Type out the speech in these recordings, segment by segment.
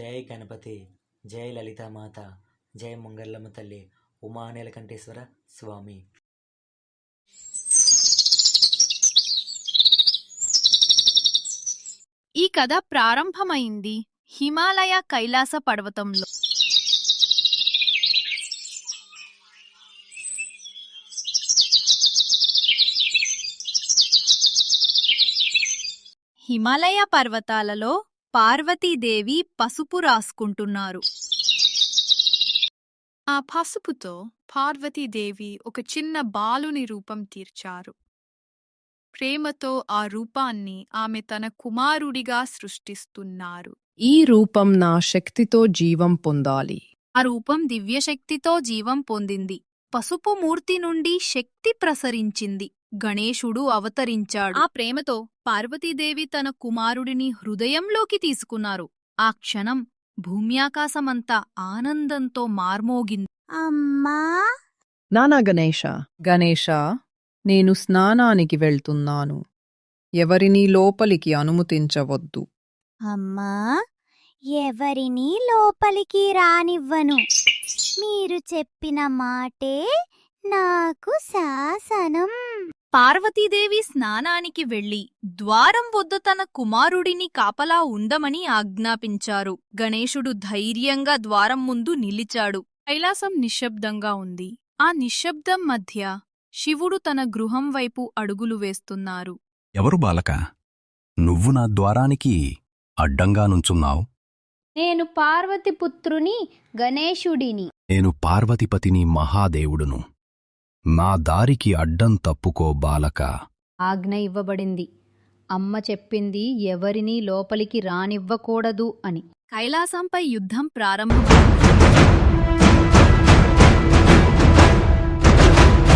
జై గణపతి జై లలితామాత జై ముంగర్లమ్మ తల్లి ఉమానీలకంఠేశ్వర స్వామి. ఈ కథ ప్రారంభమైంది హిమాలయ కైలాస పర్వతంలో. హిమాలయ పర్వతాలలో పార్వతీదేవి పసుపు రాసుకుంటున్నారు. ఆ పసుపుతో పార్వతీదేవి ఒక చిన్న బాలుని రూపం తీర్చారు. ప్రేమతో ఆ రూపాన్ని ఆమె తన కుమారుడిగా సృష్టిస్తున్నారు. ఈ రూపం నా శక్తితో జీవం పొందాలి. ఆ రూపం దివ్యశక్తితో జీవం పొందింది. పసుపు మూర్తి నుండి శక్తి ప్రసరించింది. గణేశుడు అవతరించాడు. ఆ ప్రేమతో పార్వతీదేవి తన కుమారుడిని హృదయంలోకి తీసుకున్నారు. ఆ క్షణం భూమ్యాకాశమంతా ఆనందంతో మార్మోగింది. అమ్మా! నానా గణేష గణేష నేను స్నానానికి వెళ్తున్నాను. ఎవరినీ లోపలికి అనుమతించవద్దు. అమ్మా! ఎవరినీ లోపలికి రానివ్వను. మీరు చెప్పిన మాటే నాకు శాసనం. పార్వతీదేవి స్నానానికి వెళ్ళి ద్వారం వద్ద తన కుమారుడిని కాపలా ఉండమని ఆజ్ఞాపించారు. గణేశుడు ధైర్యంగా ద్వారం ముందు నిలిచాడు. కైలాసం నిశ్శబ్దంగా ఉంది. ఆ నిశ్శబ్దం మధ్య శివుడు తన గృహం వైపు అడుగులు వేస్తున్నారు. ఎవరు బాలక? నువ్వు నా ద్వారానికి అడ్డంగా నుంచున్నావు? నేను పార్వతి పుత్రుని గణేశుడిని. నేను పార్వతిపతిని మహాదేవుడును. నా దారికి అడ్డం తప్పుకో బాలక. ఆజ్ఞ ఇవ్వబడింది. అమ్మ చెప్పింది ఎవరినీ లోపలికి రానివ్వకూడదు అని. కైలాసంపై యుద్ధం ప్రారంభం.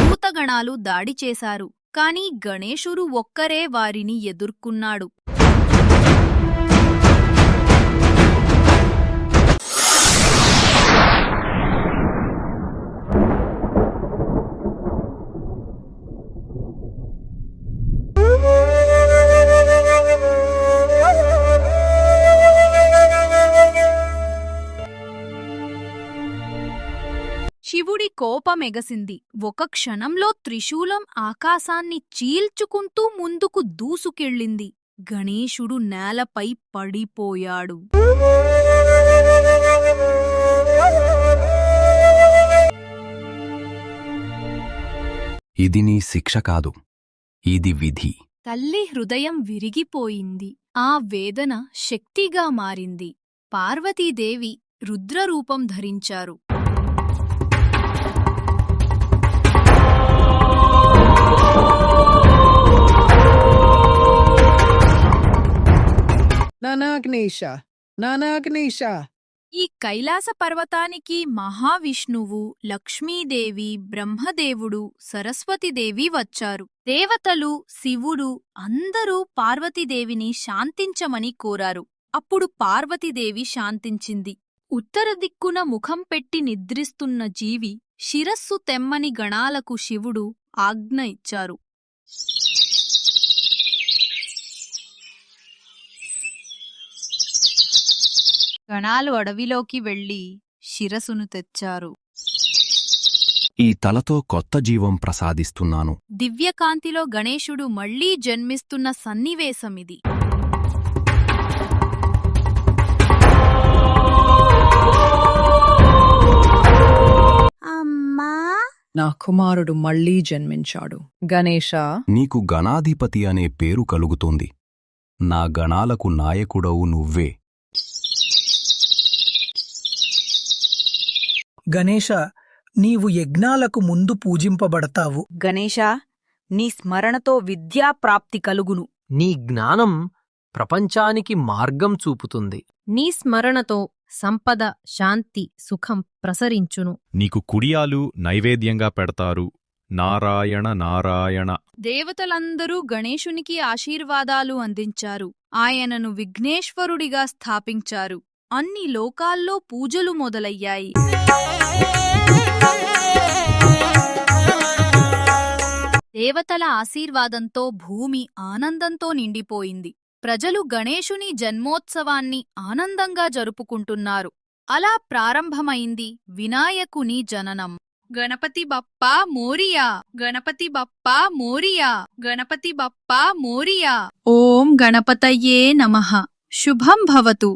భూతగణాలు దాడి చేశారు. కాని గణేశుడు ఒక్కరే వారిని ఎదుర్కొన్నాడు. శివుడి కోపమెగసింది ఒక క్షణంలో త్రిశూలం ఆకాశాన్ని చీల్చుకుంటూ ముందుకు దూసుకెళ్ళింది. గణేశుడు నేలపై పడిపోయాడు. ఇది నీ శిక్ష కాదు. ఇది విధి. తల్లి హృదయం విరిగిపోయింది. ఆ వేదన శక్తిగా మారింది. పార్వతీదేవి రుద్రరూపం ధరించారు. నానాగ్నేశ నానాగ్నేశ. ఈ కైలాస పర్వతానికి మహావిష్ణువు లక్ష్మీదేవి బ్రహ్మదేవుడు సరస్వతిదేవి వచ్చారు. దేవతలు శివుడు అందరూ పార్వతీదేవిని శాంతించమని కోరారు. అప్పుడు పార్వతీదేవి శాంతించింది. ఉత్తర దిక్కున ముఖం పెట్టి నిద్రిస్తున్న జీవి శిరస్సు తెమ్మని గణాలకు శివుడు ఆజ్ఞ ఇచ్చారు. గణాలు అడవిలోకి వెళ్ళి శిరసును తెచ్చారు. ఈ తలతో కొత్త జీవం ప్రసాదిస్తున్నాను. దివ్యకాంతిలో గణేశుడు మళ్ళీ జన్మిస్తున్న సన్నివేశమిది. అమ్మా! నా కుమారుడు మళ్ళీ జన్మించాడు. గణేష నీకు గణాధిపతి అనే పేరు కలుగుతుంది. నా గణాలకు నాయకుడవు నువ్వే. గణేష నీవు యజ్ఞాలకు ముందు పూజింపబడతావు. గణేశా నీ స్మరణతో విద్యా ప్రాప్తి కలుగును. నీ జ్ఞానం ప్రపంచానికి మార్గం చూపుతుంది. నీ స్మరణతో సంపద శాంతి సుఖం ప్రసరించును. నీకు కుడియాలు నైవేద్యంగా పెడతారు. నారాయణ నారాయణ. దేవతలందరూ గణేశునికి ఆశీర్వాదాలు అందించారు. ఆయనను విఘ్నేశ్వరుడిగా స్థాపించారు. అన్ని లోకాల్లో పూజలు మొదలయ్యాయి. దేవతల ఆశీర్వాదంతో భూమి ఆనందంతో నిండిపోయింది. ప్రజలు గణేశుని జన్మోత్సవాన్ని ఆనందంగా జరుపుకుంటున్నారు. అలా ప్రారంభమైంది వినాయకుని జననం. గణపతి బప్పా మోరియా! గణపతి బప్పా మోరియా! గణపతి బప్పా మోరియా! ఓం గణపతయే నమః! శుభం భవతు!